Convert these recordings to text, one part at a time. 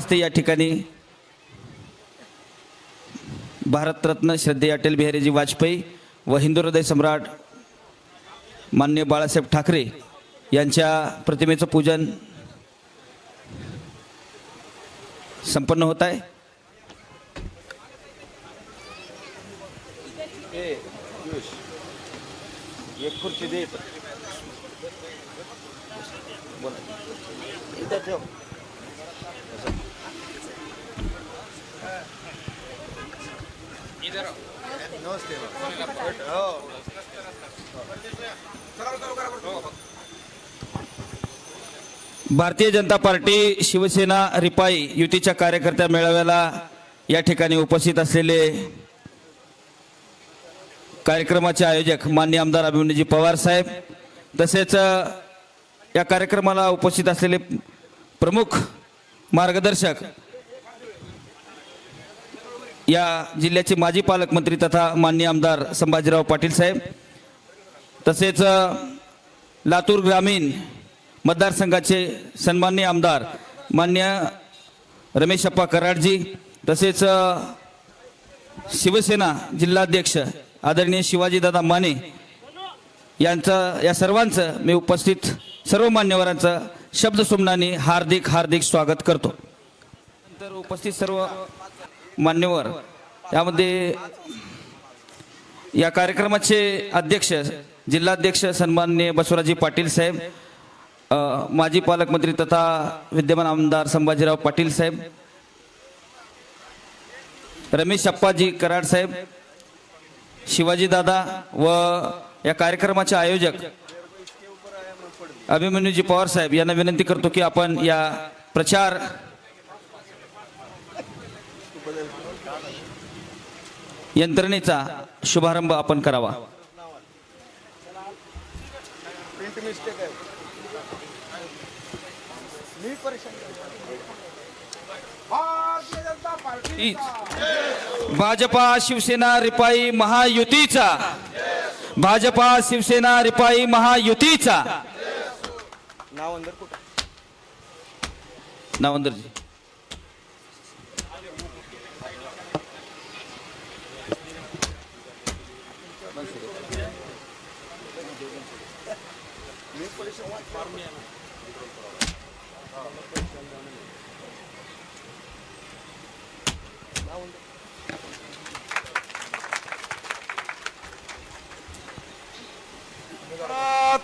हस्ते या ठिकाणी भारतरत्न श्रद्धेय अटल बिहारीजी वाजपेयी व हिंदू हृदय सम्राट मान्य बाळासाहेब ठाकरे यांच्या प्रतिमेचं पूजन संपन्न होत आहे. एक दे भारतीय जनता पार्टी शिवसेना रिपाई युतीच्या कार्यकर्त्या मेळाव्याला या ठिकाणी उपस्थित असलेले कार्यक्रमाचे आयोजक मान्य आमदार अभिमन्यूजी पवार साहेब तसेच या कार्यक्रमाला उपस्थित असलेले प्रमुख मार्गदर्शक या जिल्ह्याचे माजी पालकमंत्री तथा मान्य आमदार संभाजीराव पाटील साहेब तसेच लातूर ग्रामीण मतदारसंघाचे सन्मान्य आमदार मान्य रमेशप्पा कराडजी तसेच शिवसेना जिल्हाध्यक्ष आदरणीय शिवाजीदादा माने यांचं या सर्वांचं मी उपस्थित सर्व मान्यवरांचं शब्दसुमनाने हार्दिक हार्दिक स्वागत करतो. तर उपस्थित सर्व मान्यवर. यामध्ये या कार्यक्रमाचे अध्यक्ष जिल्हाध्यक्ष सन्माननीय बसवराजी पाटील साहेब माजी पालकमंत्री तथा विद्यमान आमदार संभाजीराव पाटील साहेब रमेश अप्पाजी कराड साहेब शिवाजी दादा व या कार्यक्रमाचे आयोजक अभिमन्यूजी पवार साहेब यांना विनंती करतो की आपण या प्रचार यंत्रणेचा शुभारंभ आपण करावा. भाजपा शिवसेना रिपाई महायुतीचा. भाजपा शिवसेना रिपाई महायुतीचा. नाव अंदर कुठं? नावंदरजी. भारत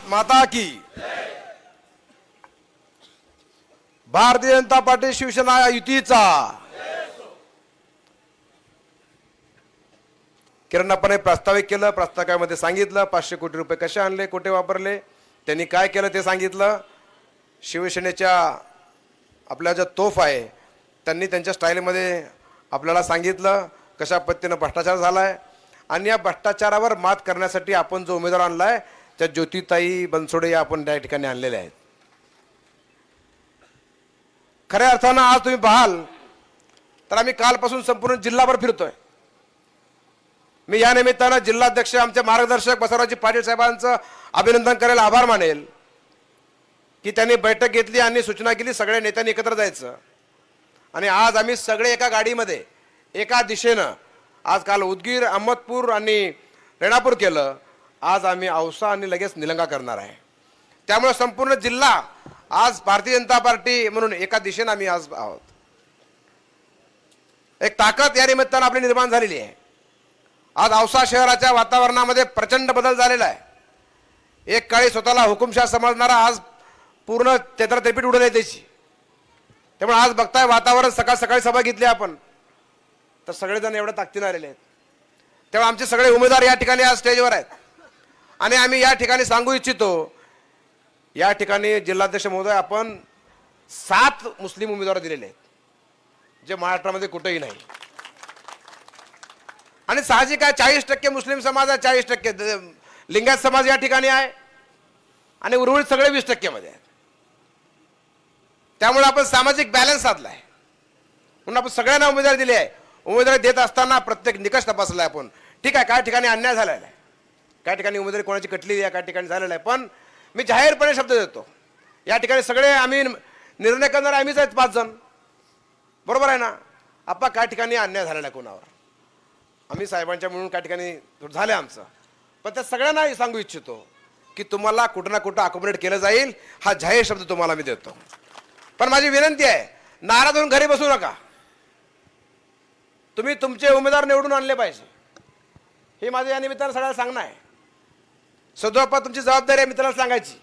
माता की। भारतीय जनता पार्टी शिवसेना युतीचा। किरणापणे प्रास्ताविक केलं प्रास्ताविकामध्ये सांगितलं पाचशे कोटी रुपये कसे आणले कुठे वापरले त्यांनी काय केलं ते सांगितलं. शिवसेनेच्या आपल्या ज्या तोफ आहे त्यांनी त्यांच्या स्टाईलमध्ये आपल्याला सांगितलं कशा पद्धतीनं भ्रष्टाचार झाला आहे आणि या भ्रष्टाचारावर मात करण्यासाठी आपण जो उमेदवार आणला आहे त्या ज्योतिताई बनसोडे या आपण त्या ठिकाणी आणलेल्या आहेत. खऱ्या अर्थानं आज तुम्ही पाहाल तर आम्ही कालपासून संपूर्ण जिल्हाभर फिरतोय. मी या निमित्तानं जिल्हाध्यक्ष आमचे मार्गदर्शक बसवराजी पाटील साहेबांचं अभिनंदन करायला आभार मानेल की त्यांनी बैठक घेतली आणि सूचना केली सगळ्या नेत्यांनी एकत्र जायचं. आणि आज आम्ही सगळे एका गाडीमध्ये एका दिशेनं आज काल उदगीर अहमदपूर आणि रेणापूर केलं. आज आम्ही औसा आणि लगेच निलंगा करणार आहे. त्यामुळे संपूर्ण जिल्हा आज भारतीय जनता पार्टी म्हणून एका दिशेनं आम्ही आज आहोत. एक ताकद या निमित्तानं आपली निर्माण झालेली आहे. आज औसा शहराच्या वातावरणामध्ये प्रचंड बदल झालेला आहे. एक काळी स्वतःला हुकुमशाह समजणारा आज पूर्ण तेपीठ उडत आहे त्याची त्यामुळे आज बघताय वातावरण सकाळ सकाळी सभा घेतली आपण. तर सगळेजण एवढ्या ताकदीनं आलेले आहेत. तेव्हा आमचे सगळे उमेदवार या ठिकाणी आज स्टेजवर आहेत. आणि आम्ही या ठिकाणी सांगू इच्छितो या ठिकाणी जिल्हाध्यक्ष महोदय आपण सात मुस्लिम उमेदवार दिलेले आहेत जे महाराष्ट्रामध्ये कुठेही नाही. आणि साहजिक आहे चाळीस टक्के मुस्लिम समाज आहे चाळीस टक्के लिंगायत समाज या ठिकाणी आहे आणि उर्वरित सगळे वीस टक्क्यामध्ये आहेत. त्यामुळे आपण सामाजिक बॅलन्स साधला आहे म्हणून आपण सगळ्यांना उमेदवारी दिली आहे. उमेदवारी देत असताना प्रत्येक निकष तपासला आहे आपण. ठीक आहे काय ठिकाणी अन्याय झालेला आहे. काय ठिकाणी उमेदवारी कोणाची कटलेली आहे काय ठिकाणी झालेलं आहे. पण मी जाहीरपणे शब्द देतो. या ठिकाणी सगळे आम्ही निर्णय करणारे आम्हीच आहेत पाच जण. बरोबर आहे ना? आप्पा काय ठिकाणी अन्याय झालेला आहे कोणावर? आम्ही साहेबांच्या म्हणून काही ठिकाणी झालं आमचं. पण त्या सगळ्यांना सांगू इच्छितो की तुम्हाला कुठं ना कुठं अकोमोडेट केलं जाईल हा जाहीर शब्द तुम्हाला मी देतो. पण माझी विनंती आहे नाराज होऊन घरी बसू नका. तुम्ही तुमचे उमेदवार निवडून आणले पाहिजे. हे माझं या निमित्तानं सगळ्याला सांगणं आहे. सदोपा तुमची जबाबदारी आहे मित्राला सांगायची.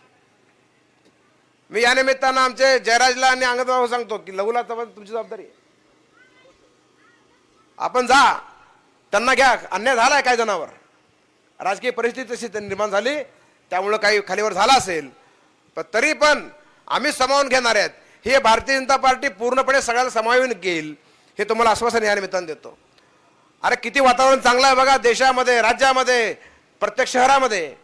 मी या निमित्तानं आमचे जयराजला आणि अंगदबाबू सांगतो की लघुला तर तुमची जबाबदारी आहे. आपण जा त्यांना घ्या अन्याय झालाय काही जणावर. राजकीय परिस्थिती तशी निर्माण झाली त्यामुळं काही खालीवर झाला असेल. पण तरी पण आम्ही समावून घेणार आहेत. हे भारतीय जनता पार्टी पूर्णपणे सगळ्याला समावून घेईल हे तुम्हाला आश्वासन या निमित्तानं देतो. अरे किती वातावरण चांगलं आहे बघा देशामध्ये राज्यामध्ये प्रत्येक शहरामध्ये.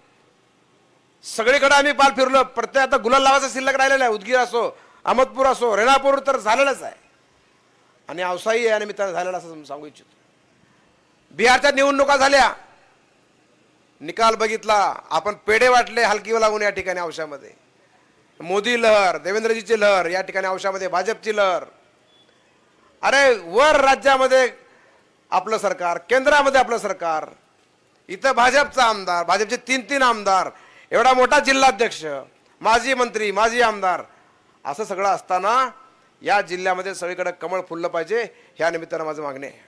सगळीकडे आम्ही पाल फिरलो. प्रत्येक आता गुलाल लावायचा शिल्लक राहिलेला आहे. उदगीर असो अहमदपूर असो रेणापूर तर झालेलाच आहे. आणि अवसाही या निमित्तानं झालेला असं सांगू इच्छितो. बिहारच्या निवडणुका झाल्या. निकाल बघितला. आपण पेढे वाटले हलकी लागून या ठिकाणी औषामध्ये मोदी लहर देवेंद्रजीची लहर या ठिकाणी औषामध्ये भाजपची लहर. अरे वर राज्यामध्ये आपलं सरकार केंद्रामध्ये आपलं सरकार. इथं भाजपचा आमदार भाजपचे तीन तीन आमदार एवढा मोठा जिल्हाध्यक्ष माजी मंत्री माजी आमदार असं सगळं असताना या जिल्ह्यामध्ये सगळीकडे कमळ फुललं पाहिजे ह्या निमित्तानं माझं मागणे आहे.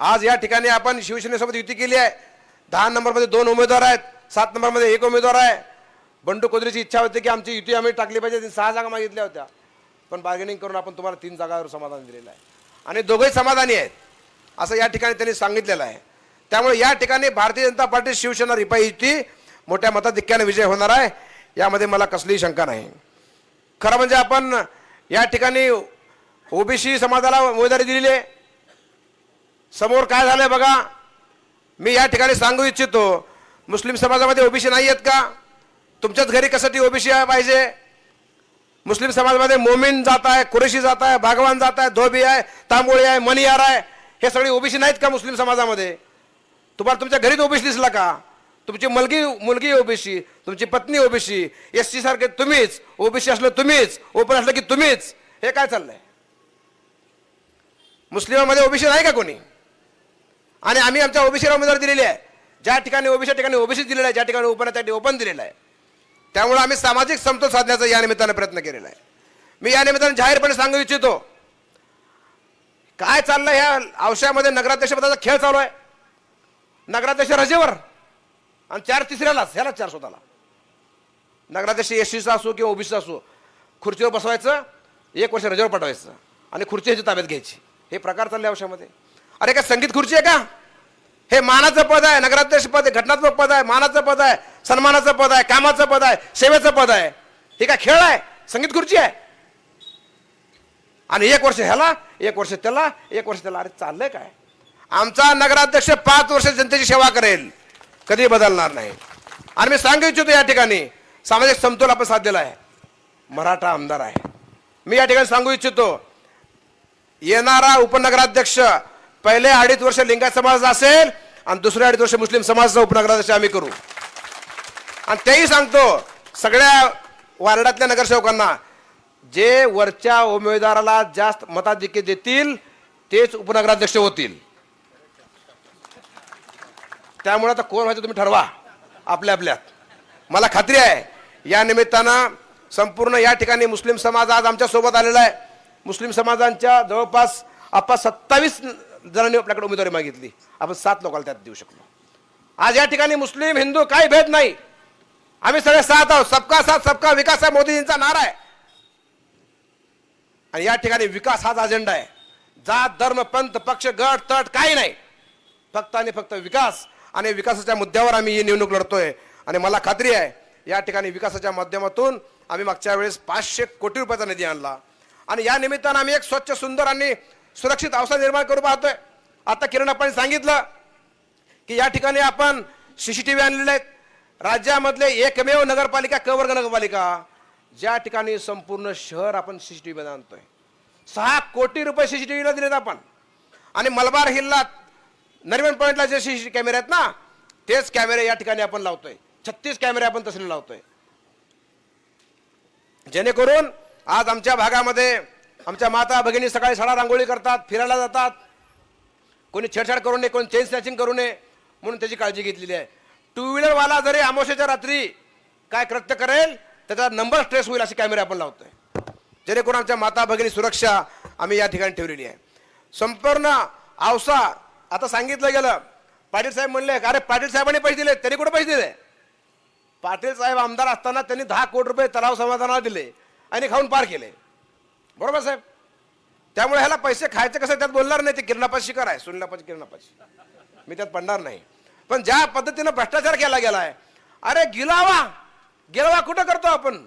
आज या ठिकाणी आपण शिवसेनेसोबत युती केली आहे. दहा नंबरमध्ये दोन उमेदवार आहेत सात नंबरमध्ये एक उमेदवार आहे. बंडू कोदरीची इच्छा होती की आमची युती आम्ही टाकली पाहिजे त्यांनी सहा जागा मागितल्या होत्या. पण बार्गेनिंग करून आपण तुम्हाला तीन जागावर समाधान दिलेलं आहे. आणि दोघंही समाधानी आहेत असं या ठिकाणी त्यांनी सांगितलेलं आहे. त्यामुळे या ठिकाणी भारतीय जनता पार्टी शिवसेना रिपाई युती मोठ्या मताधिक्याने विजय होणार आहे. यामध्ये मला कसलीही शंका नाही. खरं म्हणजे आपण या ठिकाणी ओबीसी समाजाला उमेदवारी दिलेली आहे. समोर काय झालंय बघा. मी या ठिकाणी सांगू इच्छितो मुस्लिम समाजामध्ये ओबीसी नाही आहेत का? तुमच्याच घरी कसाठी ओबीसी पाहिजे? मुस्लिम समाजामध्ये मोमीन जात आहे कुरेशी जात आहे भागवान जात आहे धोबी आहे तांबोळी आहे मनियार आहे. हे सगळे ओबीसी नाहीत का मुस्लिम समाजामध्ये? तुम्हाला तुमच्या घरीच ओबीसी दिसला का? तुमची मुलगी मुलगी ओबीसी तुमची पत्नी ओबीसी एस सी सारखे तुम्हीच ओबीसी असलं तुम्हीच ओपन असलं की तुम्हीच हे काय चाललंय? मुस्लिमामध्ये ओबीसी नाही का कोणी? आणि आम्ही आमच्या ओबीसीला उमेदवार दिलेली आहे. ज्या ठिकाणी ओबीसी ठिकाणी ओबीसी दिलेला आहे. ज्या ठिकाणी ओपन आहे त्या ठिकाणी ओपन दिलेलं आहे. त्यामुळे आम्ही सामाजिक समतोल साधण्याचा या निमित्ताने प्रयत्न केलेला आहे. मी या निमित्ताने जाहीरपणे सांगू इच्छितो काय चाललंय ह्या अवशयामध्ये नगराध्यक्ष पदाचा खेळ चालू आहे. नगराध्यक्ष रजेवर आणि चार तिसऱ्यालाच ह्याला चार स्वतःला. नगराध्यक्ष एस सीचा असो किंवा ओबीसीचा असो खुर्चीवर बसवायचं एक वर्ष रजेवर पाठवायचं आणि खुर्ची ह्याची ताब्यात घ्यायची. हे प्रकार चालले वर्षामध्ये अरे काय संगीत खुर्ची आहे का? हे मानाचं पद आहे नगराध्यक्ष पद आहे घटनात्मक पद आहे मानाचं पद आहे सन्मानाचं पद आहे कामाचं पद आहे सेवेचं पद आहे. हे काय खेळ आहे? संगीत खुर्ची आहे? आणि एक वर्ष ह्याला एक वर्ष त्याला एक वर्ष त्याला. अरे चाललंय काय? आमचा नगराध्यक्ष पाच वर्ष जनतेची सेवा करेल. कधी बदलणार नाही. आणि मी सांगू इच्छितो या ठिकाणी सामाजिक समतोल आपण साधलेला आहे. मराठा आमदार आहे. मी या ठिकाणी सांगू इच्छितो येणारा उपनगराध्यक्ष पहिले अडीच वर्ष लिंगायत समाज असेल आणि दुसरे अडीच वर्ष मुस्लिम समाजाचा उपनगराध्यक्ष आम्ही करू. आणि तेही सांगतो सगळ्या वार्डातल्या नगरसेवकांना जे वरच्या उमेदवाराला जास्त मताधिक्य देतील तेच उपनगराध्यक्ष होतील. त्यामुळे आता कोण व्हायचं तुम्ही ठरवा. आपल्या आपल्यात. मला खात्री आहे या निमित्तानं संपूर्ण या ठिकाणी मुस्लिम समाज आज आमच्यासोबत आलेला आहे. मुस्लिम समाजांच्या जवळपास आपण सत्तावीस जणांनी आपल्याकडे उमेदवारी मागितली. आपण सात लोकांना त्यात देऊ शकलो. आज या ठिकाणी मुस्लिम हिंदू काही भेद नाही. आम्ही सगळे साथ आहोत. सबका साथ सबका विकास आहे. मोदीजींचा नारा आहे. आणि या ठिकाणी विकास हाच अजेंडा आहे. जात धर्म पंथ पक्ष गट तट काही नाही. फक्त आणि फक्त विकास आणि विकासाच्या मुद्द्यावर आम्ही ही निवडणूक लढतोय. आणि मला खात्री आहे या ठिकाणी विकासाच्या माध्यमातून आम्ही मागच्या वेळेस पाचशे कोटी रुपयाचा निधी आणला. आणि या निमित्तानं आम्ही एक स्वच्छ सुंदर आणि सुरक्षित अवस्था निर्माण करू पाहतोय. आता किरण आपण सांगितलं की या ठिकाणी आपण सी सी टी व्ही आणलेले आहेत. राज्यामधले एकमेव नगरपालिका कवर्ग नगरपालिका ज्या ठिकाणी संपूर्ण शहर आपण सी सी टी व्हीमध्ये आणतोय. सहा कोटी रुपये सी सी टी व्हीला दिलेत आपण. आणि मलबार हिल्लात. नरिमन पॉईंटला जे सी सी कॅमेरे आहेत ना तेच कॅमेरे या ठिकाणी आपण लावतोय. छत्तीस कॅमेरे आपण तसले लावतोय. जेणेकरून आज आमच्या भागामध्ये आमच्या माता भगिनी सकाळी सडा रांगोळी करतात फिरायला जातात. कोणी छेडछाड करू नये कोणी चेन स्नॅचिंग करू नये म्हणून त्याची काळजी घेतलेली आहे. टू व्हीलरवाला जरी अमावस्याच्या रात्री काय कृत्य करेल त्याचा नंबर स्ट्रेस होईल असे कॅमेरे आपण लावतोय. जेणेकरून आमच्या माता भगिनी सुरक्षा आम्ही या ठिकाणी ठेवलेली आहे. संपूर्ण आवसा आता सांगितलं गेलं. पाटील साहेब म्हणले अरे पाटील साहेबांनी पैसे दिले त्यांनी कुठे पैसे दिले? पाटील साहेब आमदार असताना त्यांनी दहा कोटी रुपये तलाव समाधानाला दिले आणि खाऊन पार केले. बरोबर साहेब? त्यामुळे ह्याला पैसे खायचे कसं त्यात बोलणार नाही ते किरणापाशी शिकार आहे. सुनलापाशी किरणापाशी. मी त्यात पडणार नाही. पण ज्या पद्धतीनं भ्रष्टाचार केला गेला आहे अरे गिलावा गिलावा कुठं करतो आपण?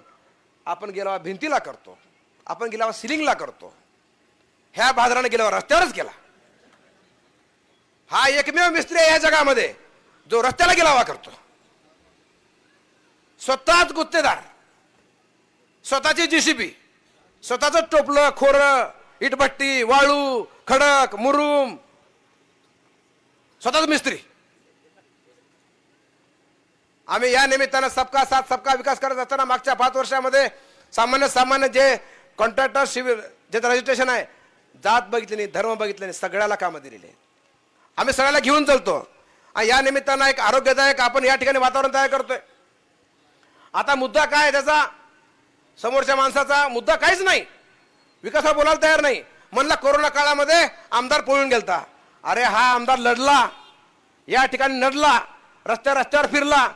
आपण गिलावा भिंतीला करतो. आपण गिलावा सिलिंगला करतो. ह्या बाजाराने गिलावा रस्त्यावरच केला हा एकमेव मिस्त्री आहे या जगामध्ये. जो रस्त्याला गिलावा करतो. स्वतःच गुत्तेदार. स्वतःची जीसीबी स्वतःच टोपलं खोरं इटभट्टी वाळू खडक मुरुम. स्वतःच मिस्त्री. आम्ही या निमित्तानं सबका साथ सबका विकास करत असताना मागच्या पाच वर्षामध्ये सामान्य सामान्य जे कॉन्ट्रॅक्टर शिबिर जे रजिस्ट्रेशन आहे जात बघितली नाही धर्म बघितले नाही सगळ्याला कामं दिलेली आहेत. आम्ही सगळ्याला घेऊन चालतो. आणि या निमित्तानं एक आरोग्यदायक आपण या ठिकाणी वातावरण तयार करतोय. आता मुद्दा काय त्याचा? समोरच्या माणसाचा मुद्दा काहीच नाही. विकासावर बोलायला तयार नाही. म्हणला कोरोना काळामध्ये आमदार पळून गेलता. अरे हा आमदार लढला. या ठिकाणी लढला रस्त्या रस्त्यावर फिरला.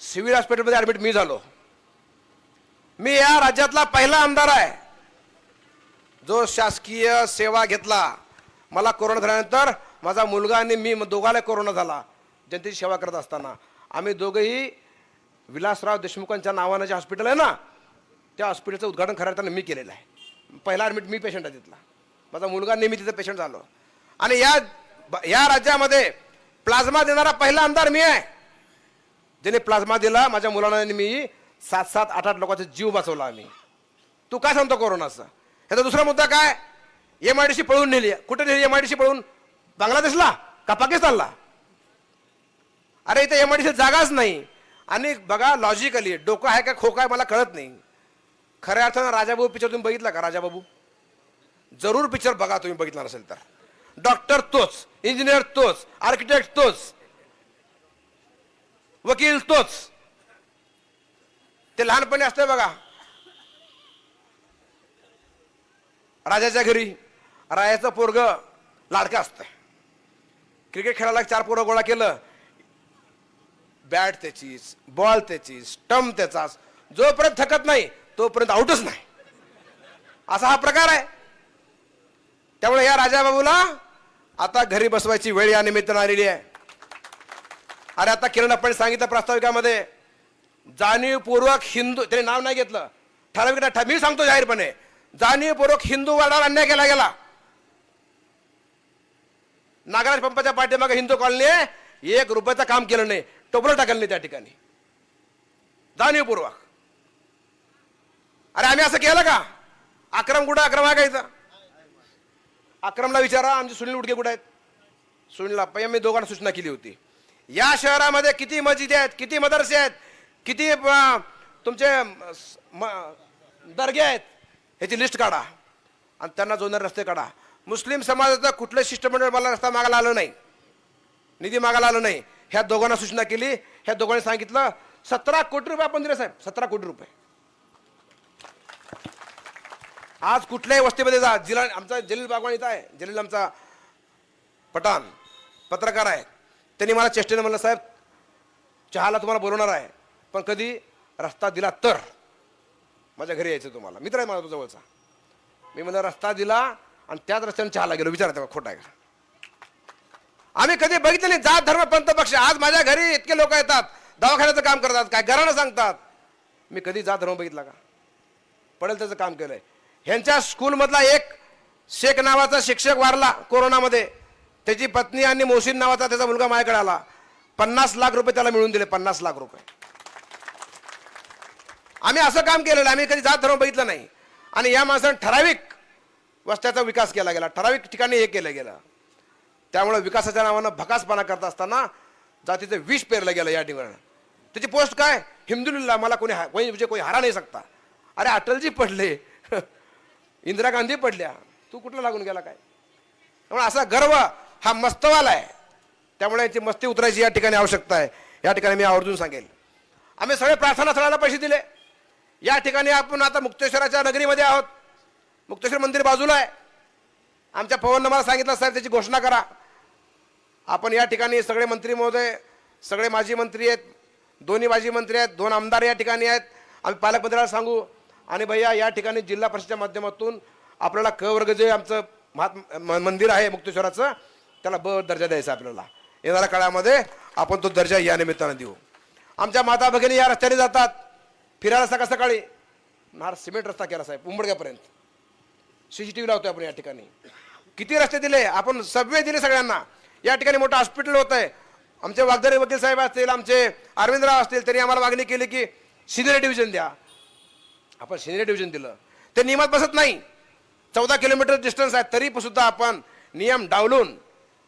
सिव्हिल हॉस्पिटलमध्ये ॲडमिट मी झालो. मी या राज्यातला पहिला आमदार आहे. जो शासकीय सेवा घेतला. मला कोरोना झाल्यानंतर माझा मुलगा आणि मी दोघाला कोरोना झाला. जनतेची सेवा करत असताना. आम्ही दोघंही विलासराव देशमुखांच्या नावानं जे हॉस्पिटल आहे ना त्या हॉस्पिटलचं उद्घाटन खऱ्या अर्थानं मी केलेलं आहे. पहिला ॲडमिट मी पेशंट आहे तिथला माझा मुलगा नेहमी तिथं पेशंट झालो. आणि या या राज्यामध्ये प्लाझ्मा देणारा पहिला आमदार मी आहे. ज्याने प्लाझ्मा दिला माझ्या मुलांना मी सात सात आठ आठ लोकांचा जीव वाचवला आम्ही. तू काय सांगतो कोरोनाचा? ह्याचा दुसरा मुद्दा काय? एम आय डी सी पळून नेली. कुठे नेली एम आय डी सी पळून? बांगलादेशला? का पाकिस्तानला? अरे इथे एम आय डी सी जागाच नाही. आणि बघा लॉजिकली डोकं आहे का खोका आहे मला कळत नाही. खऱ्या अर्थानं राजाबाबू पिक्चर तुम्ही बघितला का राजाबाबू? जरूर पिक्चर बघा तुम्ही बघितला नसेल तर. डॉक्टर तोच इंजिनियर तोच आर्किटेक्ट तोच वकील तोच. ते लहानपणी असतंय बघा. राजाच्या घरी. रायाचं पोरग लाडकं असतंय क्रिकेट खेळायला चार पोरं गोळा केलं. बॅट त्याचीच बॉल त्याचीच स्टम्प त्याचाच. जोपर्यंत थकत नाही तोपर्यंत आउटच नाही. असा हा प्रकार आहे. त्यामुळे या राजाबाबूला आता घरी बसवायची वेळ या निमित्तानं आलेली आहे. अरे आता किरण आपण सांगितलं प्रास्ताविकामध्ये जाणीवपूर्वक हिंदू त्याने नाव नाही घेतलं. ठराविक मी सांगतो जाहीरपणे. जाणीवपूर्वक हिंदू वर्णावर अन्याय केला गेला. नागराज पंपाच्या पाठीमागे हिंदू कॉलनी आहे एक रुपयाचं काम केलं नाही. टोपलं टाकलं नाही त्या ठिकाणी. जाणीवपूर्वक अरे आम्ही असं केलं का? अक्रम कुठं? अक्रम आहे अक्रमला विचारा आमचे सुनील उडके कुठे आहेत? सुनील अप्पा मी दोघांना सूचना केली होती. या शहरामध्ये किती मस्जिद आहेत? किती मदरसे आहेत? किती तुमचे दर्गे आहेत? ह्याची लिस्ट काढा. आणि त्यांना जोडणारे रस्ते काढा. मुस्लिम समाजाचं कुठलं शिष्टमंडळ मला रस्ता मागायला आलं नाही. निधी मागायला आलं नाही. ह्या दोघांना सूचना केली. ह्या दोघांनी सांगितलं सतरा कोटी रुपये आपण दिले साहेब. सतरा कोटी रुपये. आज कुठल्याही वस्तीमध्ये जा. जिला आमचा जलील बागवान इथं आहे. जलील आमचा पठाण पत्रकार आहे त्यांनी मला चेष्टेने म्हणलं साहेब चहाला तुम्हाला बोलवणार आहे. पण कधी रस्ता दिला तर माझ्या घरी यायचं तुम्हाला. मित्र आहे मला तो जवळचा मी म्हणलं रस्ता दिला आणि त्याच रस्त्याने चहाला गेलो विचारतो का खोटा आहे का? आम्ही कधी बघितलं नाही जात धर्म पंथ पक्ष. आज माझ्या घरी इतके लोक येतात दवाखान्याचं काम करतात काय घरानं सांगतात. मी कधी जात धर्म बघितला का? पडेल त्याचं काम केलंय. ह्यांच्या स्कूलमधला एक शेख नावाचा शिक्षक वारला कोरोनामध्ये. त्याची पत्नी आणि मोहसिन नावाचा त्याचा मुलगा माझ्याकडे आला. पन्नास लाख रुपये त्याला मिळून दिले पन्नास लाख रुपये. आम्ही असं काम केलेलं आम्ही कधी जात धर्म बघितलं नाही. आणि या माणसानं ठराविक वस्त्याचा विकास केला गेला ठराविक ठिकाणी हे केलं गेलं. त्यामुळे विकासाच्या नावानं भकासपणा करत असताना जातीचं विष पेरलं गेलं या ठिकाणी. त्याची पोस्ट काय? हिंदुलिल्ला मला कोणी हा- कोणी म्हणजे कोणी हारा नाही शकता. अरे अटलजी पडले. इंदिरा गांधी पडल्या. तू कुठला लागून गेला काय? त्यामुळे असा गर्व हा मस्तवाला आहे. त्यामुळे याची मस्ती उतरायची या ठिकाणी आवश्यकता आहे. या ठिकाणी मी आवर्जून सांगेल. आम्ही सगळे प्रार्थना स्थळाला पैसे दिले. या ठिकाणी आपण आता मुक्तेश्वराच्या नगरीमध्ये आहोत. मुक्तेश्वर मंदिर बाजूला आहे. आमच्या पवननं मला सांगितलं साहेब त्याची घोषणा करा. आपण या ठिकाणी सगळे मंत्री महोदय सगळे माजी मंत्री आहेत दोन्ही माजी मंत्री आहेत दोन आमदार या ठिकाणी आहेत. आम्ही पालकमंत्र्याला सांगू आणि भैया या ठिकाणी जिल्हा परिषदेच्या माध्यमातून आपल्याला क वर्ग जे आमचं महात्मा म- मंदिर आहे मुक्तेश्वराचं त्याला ब दर्जा द्यायचा आपल्याला. येणाऱ्या काळामध्ये आपण तो दर्जा या निमित्तानं देऊ. आमच्या माता भगिनी या रस्त्याने जातात. फिरायला सकाळ सकाळी. नार सिमेंट रस्ता केला साहेब सीजी टी व्ही लावतोय आपण या ठिकाणी. किती रस्ते दिले? आपण सबवे दिले सगळ्यांना. या ठिकाणी मोठं हॉस्पिटल होत आहे. आमचे वागदरे वकील साहेब असतील आमचे अरविंदराव असतील त्यांनी आम्हाला मागणी केली की सिनियर डिव्हिजन द्या. आपण सिनियर डिव्हिजन दिलं. ते नियमात बसत नाही. चौदा किलोमीटर डिस्टन्स आहे तरी सुद्धा आपण नियम डावलून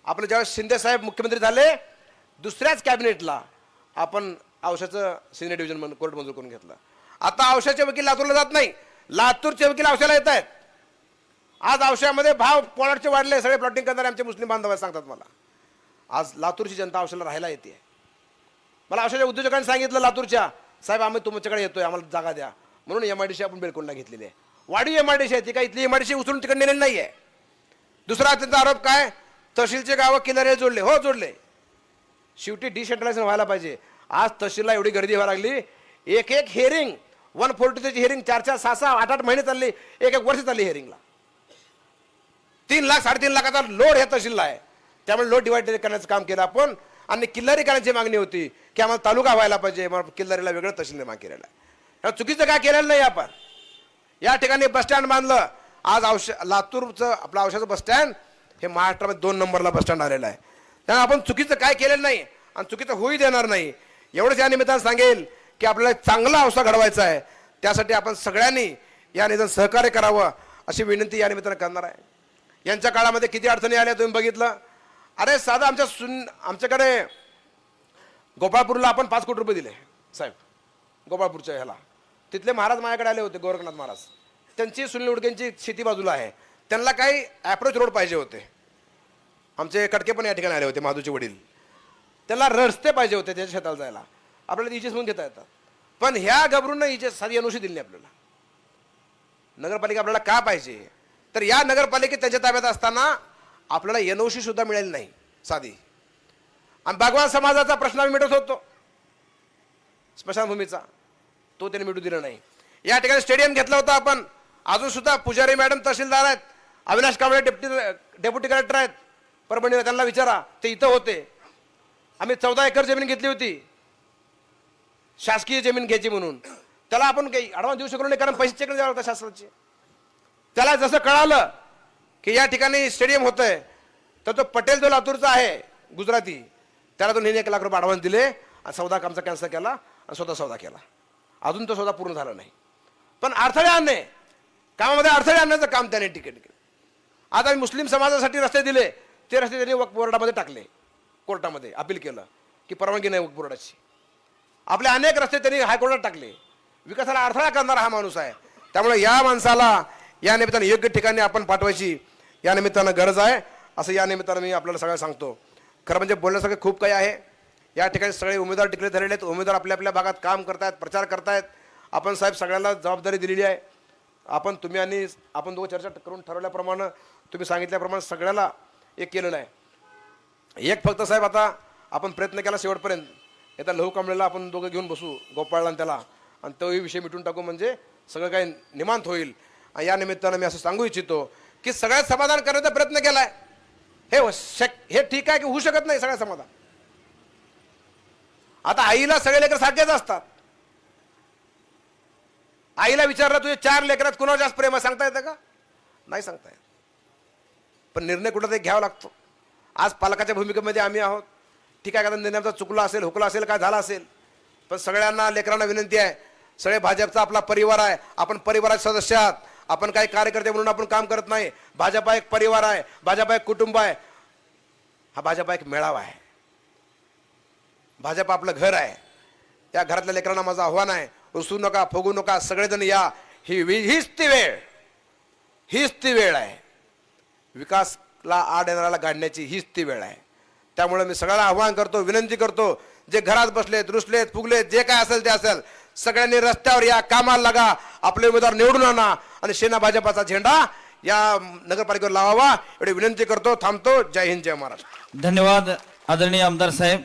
आपले ज्यावेळेस शिंदे साहेब मुख्यमंत्री झाले दुसऱ्याच कॅबिनेटला आपण औषधाचं सिनियर डिव्हिजन म्हणून कोर्ट मंजूर करून घेतलं. आता औषधाचे वकील लातूरला जात नाही. लातूरचे वकील औषधाला येत आहेत. आज औषधामध्ये भाव पोळाटचे वाढले सगळे प्लॉटिंग करणारे आमचे मुस्लिम बांधव सांगतात मला. आज लातूरची जनता औषधाला राहायला येते. मला औषधाच्या उद्योजकांनी सांगितलं लातूरच्या साहेब आम्ही तुमच्याकडे येतोय आम्हाला जागा द्या. म्हणून एम आय डी सी आपण बेलकोंडला घेतलेली आहे. वाढीव एम आय डी सी आहे ती काय इथली एम आय डी सी उचलून तिकडे नेलेली नाही आहे दुसरा त्यांचा आरोप काय? तहसीलचे गावं किनारे जोडले. हो जोडले. शेवटी डिसेंट्रलायझेशन व्हायला पाहिजे. आज तहसीलला एवढी गर्दी व्हायला लागली. एक एक हेअरिंग वन फोर्टी हिअरिंग चार चार सहा सहा आठ आठ महिने चालली. एक एक वर्ष चालली हेरिंगला तीन लाख साडेतीन लाखाचा लोड हे तहसीलला आहे. त्यामुळे लोड डिवाइड करण्याचं काम केलं आपण. आणि किल्लारी करण्याची मागणी होती की आम्हाला तालुका व्हायला पाहिजे मग किल्लारीला वेगळं तहसील निर्माण केलेलं आहे. चुकीचं काय केलेलं नाही आपण. या ठिकाणी बसस्टँड बांधलं. आज औषध लातूरचं आपलं औषधाचं बसस्टँड हे महाराष्ट्रामध्ये दोन नंबरला बसस्टँड आलेलं आहे. त्यामुळे आपण चुकीचं काय केलेलं नाही आणि चुकीचं होई देणार नाही. एवढंच या निमित्तानं सांगेल की आपल्याला चांगला औषध घडवायचा आहे. त्यासाठी आपण सगळ्यांनी या निदान सहकार्य करावं अशी विनंती या निमित्तानं करणार आहे. यांच्या काळामध्ये किती अडचणी आल्या तुम्ही बघितलं? अरे साधं आमच्या सुन आमच्याकडे गोपाळपूरला आपण पाच कोटी रुपये दिले साहेब. गोपाळपूरच्या ह्याला. तिथले महाराज माझ्याकडे आले होते गोरखनाथ महाराज. त्यांची सुनील उडकेंची शेती बाजूला आहे. त्यांना काही ॲप्रोच रोड पाहिजे होते. आमचे कडके पण या ठिकाणी आले होते माधूचे वडील. त्याला रस्ते पाहिजे होते त्याच्या शेताला जायला. आपल्याला इजेस म्हणून घेता येतात. पण ह्या घबरून इजेस साधी अनुषी दिली नाही आपल्याला. नगरपालिका आपल्याला का पाहिजे? तर या नगरपालिकेत त्यांच्या ताब्यात असताना आपल्याला एनओशी सुद्धा मिळेल नाही साधी. आणि भगवान समाजाचा प्रश्न आम्ही मिटवत होतो. स्मशानभूमीचा. तो त्यांनी मिटू दिला नाही. या ठिकाणी स्टेडियम घेतला होता आपण. अजून सुद्धा पुजारी मॅडम तहसीलदार आहेत. Avinash Kamble deputy deputy collector आहेत. परभणी त्यांना विचारा ते इथं होते. आम्ही चौदा एकर जमीन घेतली होती. शासकीय जमीन घ्यायची म्हणून. त्याला आपण काही ॲडव्हान्स देऊ शकलो नाही कारण पैसे चेक द्यावे लागतात शासनाचे. त्याला जसं कळालं की या ठिकाणी स्टेडियम होत आहे तर तो पटेल जो लातूरचा आहे गुजराती त्याला तो नेहमी एक लाख रुपये ॲडव्हान्स दिले आणि सौदा कामचा कॅन्सल केला आणि स्वतः सौदा केला. अजून तो सौदा पूर्ण झाला नाही. पण अडथळे आणणे कामामध्ये अडथळे आणण्याचं काम त्याने तिकीट केलं. आता आम्ही मुस्लिम समाजासाठी रस्ते दिले ते रस्ते त्यांनी वक्फ बोर्डामध्ये टाकले कोर्टामध्ये अपील केलं की परवानगी नाही वक्फ बोर्डाची. आपले अनेक रस्ते त्यांनी हायकोर्टात टाकले. विकासाला अडथळा करणारा हा माणूस आहे. त्यामुळे या माणसाला या निमित्तानं योग्य ठिकाणी आपण पाठवायची या निमित्तानं गरज आहे. असं या निमित्तानं मी आपल्याला सगळं सांगतो. खरं म्हणजे बोलण्यासारखं खूप काही आहे. या ठिकाणी सगळे उमेदवार टिकले झालेले आहेत. उमेदवार आपल्या आपल्या भागात काम करतायत प्रचार करतायत. आपण साहेब सगळ्यांना जबाबदारी दिलेली आहे. आपण तुम्ही आणि आपण दोघं चर्चा करून ठरवल्याप्रमाणे तुम्ही सांगितल्याप्रमाणे सगळ्याला एक केलेलं आहे. एक फक्त साहेब आता आपण प्रयत्न केला शेवटपर्यंत. येत्या लहू कांबळेला आपण दोघं घेऊन बसू गोपाळला आणि त्याला. आणि तोही विषय मिटून टाकू म्हणजे सगळं काही निमांत होईल. या निमित्तानं मी असं सांगू इच्छितो की सगळ्यात समाधान करण्याचा प्रयत्न केला आहे हे शक हे ठीक आहे की होऊ शकत नाही सगळ्या समाधान? आता आईला सगळे लेकर सारखेच असतात. आईला विचारलं तुझे चार लेकरात कुणावर जास्त प्रेम आहे? सांगता येतं का? नाही सांगता येत. पण निर्णय कुठंतरी घ्यावा लागतो. आज पालकाच्या भूमिकेमध्ये आम्ही आहोत. ठीक आहे का? निर्णय आमचा चुकला असेल हुकला असेल काय झाला असेल. पण सगळ्यांना लेकरांना विनंती आहे. सगळे भाजपचा आपला परिवार आहे. आपण परिवाराचे सदस्य आहात. आपण काही कार्यकर्ते म्हणून आपण काम करत नाही. भाजपा एक परिवार आहे. भाजपा एक कुटुंब आहे. हा भाजपा एक मेळावा आहे. भाजप आपलं घर आहे. त्या घरातल्या लेकरांना माझं आव्हान आहे. रुसू नका फुगू नका सगळेजण या. ही हीच ती वेळ. हीच ती वेळ आहे. विकासला आड येणाऱ्याला गाडण्याची हीच ती वेळ आहे. त्यामुळे मी सगळ्याला आव्हान करतो विनंती करतो. जे घरात बसलेत रुसलेत फुगलेत जे काय असेल ते असेल. सगळ्यांनी रस्त्यावर या कामाला लागा. आपले उमेदवार निवडून आणा आणि सेना भाजपाचा झेंडा या नगरपालिकेवर लावावा. एवढी विनंती करतो थांबतो. जय हिंद जय महाराष्ट्र. धन्यवाद आदरणीय आमदार साहेब.